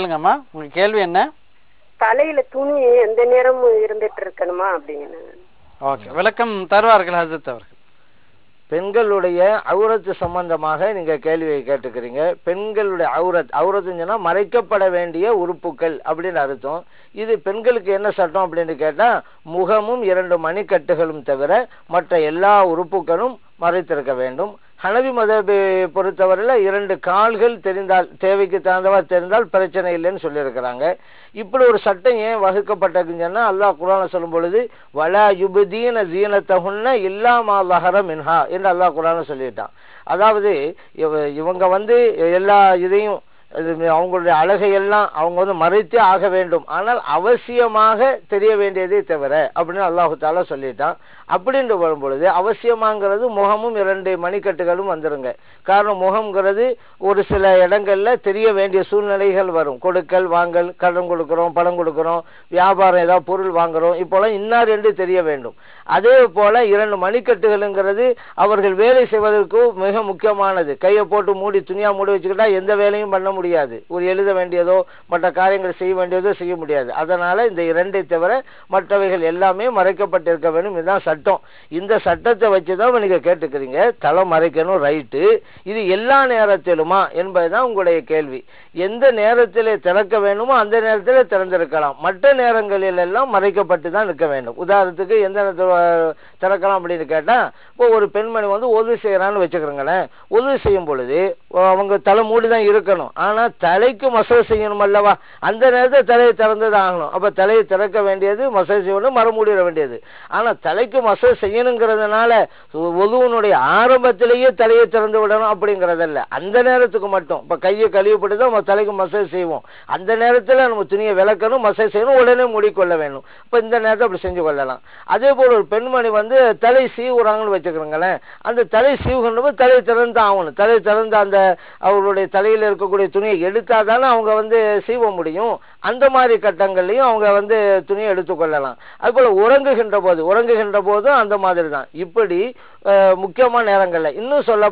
கேளுங்கம்மா. உங்க கேள்வி என்ன? தலையில துணி எந்த நேரமும் இருந்துட்டு இருக்கணுமா அப்படின்னு. ஓகே. விளக்கம் தருவார்கள் ஹசரத் அவர்கள். பெண்களுடைய அவுரத்து சம்பந்தமாக நீங்க கேள்வியை கேட்டுக்கிறீங்க. பெண்களுடைய அவுரத் அவுரத்துன்னு சொன்னா மறைக்கப்பட வேண்டிய உறுப்புகள் அப்படின்னு அர்த்தம். இது பெண்களுக்கு என்ன சட்டம் அப்படின்னு கேட்டா முகமும் இரண்டு மணிக்கட்டுகளும் தவிர மற்ற எல்லா உறுப்புகளும் மறைத்திருக்க வேண்டும். ஹனவி மதபை பொறுத்தவரையில் இரண்டு கால்கள் தெரிந்தால் தேவைக்கு தகுந்தவா தெரிந்தால் பிரச்சனை இல்லைன்னு சொல்லியிருக்கிறாங்க. இப்படி ஒரு சட்டம் ஏன் வகுக்கப்பட்டதுன்னு சொன்னால் அல்லாஹ் குரான சொல்லும் பொழுது வலா யுபதீன ஜீனத்தகுன்ன இல்லாமா லஹர மின்ஹா என்று அல்லாஹ் குரான சொல்லிட்டான். அதாவது இவ- இவங்க வந்து எல்லா இதையும் அவங்களுடைய அழகையெல்லாம் அவங்க வந்து மறைத்தே ஆக வேண்டும். ஆனால் அவசியமாக தெரிய வேண்டியதே தவிர அப்படின்னு அல்லாஹு தாலா சொல்லிட்டான். அப்படின்ட்டு வரும்பொழுது அவசியமாங்கிறது முகமும் இரண்டு மணிக்கட்டுகளும் வந்துருங்க. காரணம் முகம்ங்கிறது ஒரு சில இடங்கள்ல தெரிய வேண்டிய சூழ்நிலைகள் வரும். கொடுக்கல் வாங்கல் கடன் கொடுக்குறோம் பணம் கொடுக்குறோம் வியாபாரம் ஏதாவது பொருள் வாங்குறோம் இப்போலாம் இன்னார் என்று தெரிய வேண்டும். அதே போல இரண்டு மணிக்கட்டுகளுங்கிறது அவர்கள் வேலை செய்வதற்கு மிக முக்கியமானது. கையை போட்டு மூடி துணியா மூடி வச்சுக்கிட்டா எந்த வேலையும் பண்ண முடியாது. ஒரு எழுத வேண்டியதோ மற்ற காரியங்கள் செய்ய வேண்டியதோ செய்ய முடியாது. அதனால் இந்த இரண்டை தவிர மற்றவைகள் எல்லாமே மறைக்கப்பட்டிருக்க வேண்டும். இதுதான் சட்டம். இந்த சட்டத்தை வச்சு தான் நீங்கள் கேட்டுக்கிறீங்க. தலை மறைக்கணும் ரைட்டு. இது எல்லா நேரத்திலுமா என்பதுதான் உங்களுடைய கேள்வி. எந்த நேரத்தில் திறக்க வேணுமோ அந்த நேரத்தில் திறந்திருக்கலாம். மற்ற நேரங்களில் எல்லாம் மறைக்கப்பட்டு தான் இருக்க வேண்டும். உதாரணத்துக்கு எந்த நேரத்தில் திறக்கலாம் அப்படின்னு கேட்டால் இப்போ ஒரு பெண்மணி வந்து உதவி செய்கிறான்னு வச்சுக்கிறோங்களேன். உதவி செய்யும் பொழுது அவங்க தலை மூடி தான் இருக்கணும் ஆனா தலைக்கு மசல் செய்யணும் அல்லவா? அந்த நேரத்தில் தலையை திறந்து தான் ஆகணும். அப்ப தலையை திறக்க வேண்டியது மசல் செய்யணும் மரம் வேண்டியது. ஆனா தலைக்கு மசல் செய்யணுங்கிறதுனால ஒதுவனுடைய ஆரம்பத்திலேயே தலையை திறந்து விடணும் அப்படிங்கிறதல்ல. அந்த நேரத்துக்கு மட்டும். இப்ப கையை கழுவிப்பட்டு தான் நம்ம தலைக்கு மசல் செய்வோம். அந்த நேரத்தில் நம்ம துணியை விளக்கணும் மசல் செய்யணும் உடனே மூடிக்கொள்ள வேணும். இப்போ இந்த நேரத்தை அப்படி செஞ்சு கொள்ளலாம். அதே போல் ஒரு பெண்மணி வந்து தலை சீவுறாங்கன்னு வச்சுக்கிறோங்களேன் அந்த தலை சீவுகின்ற தலையை திறந்து ஆகணும். தலை திறந்து அந்த அவருடைய தலையில் இருக்கக்கூடிய துணியை எடுத்தால் தானே அவங்க வந்து சீவ முடியும். அந்த மாதிரி கட்டங்கள்லையும் அவங்க வந்து துணியை எடுத்துக்கொள்ளலாம் அதுபோல் உறங்குகின்ற போது உறங்குகின்ற போதும் அந்த மாதிரி தான் இப்படி முக்கியமான நேரங்களில். இன்னும் சொல்ல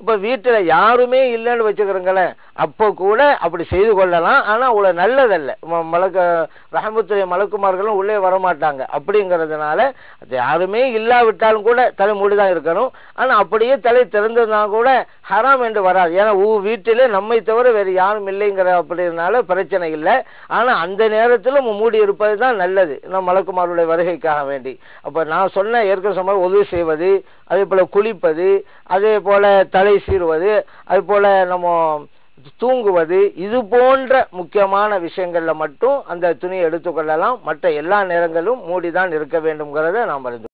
இப்போ வீட்டில் யாருமே இல்லைன்னு வச்சுக்கிறோங்களேன். அப்போ கூட அப்படி செய்து கொள்ளலாம். ஆனால் அவ்வளோ நல்லதல்ல. ம- மலக்க ரஹமத்துடைய மலக்குமார்களும் உள்ளே வரமாட்டாங்க. அப்படிங்கிறதுனால அது யாருமே இல்லாவிட்டாலும் கூட தலை மூடிதான் இருக்கணும். ஆனால் அப்படியே தலை திறந்ததுனா கூட ஹராம் என்று வராது. ஏன்னா ஊ வீட்டிலே நம்மை தவிர வேறு யாரும் இல்லைங்கிற அப்படினால பிரச்சனை இல்லை. ஆனால் அந்த நேரத்தில் மூடி இருப்பது தான் நல்லது. நம்ம மலக்குமாருடைய வருகைக்காக வேண்டி. அப்போ நான் சொன்ன ஏற்கனவே சொன்ன உதவி செய்வது அதே போல் குளிப்பது அதே போல் தலை சீருவது அதே போல் நம்ம தூங்குவது இது போன்ற முக்கியமான விஷயங்களில் மட்டும் அந்த துணியை எடுத்துக்கொள்ளலாம். மற்ற எல்லா நேரங்களும் மூடிதான் இருக்க வேண்டும்ங்கிறத நாம் அறிந்து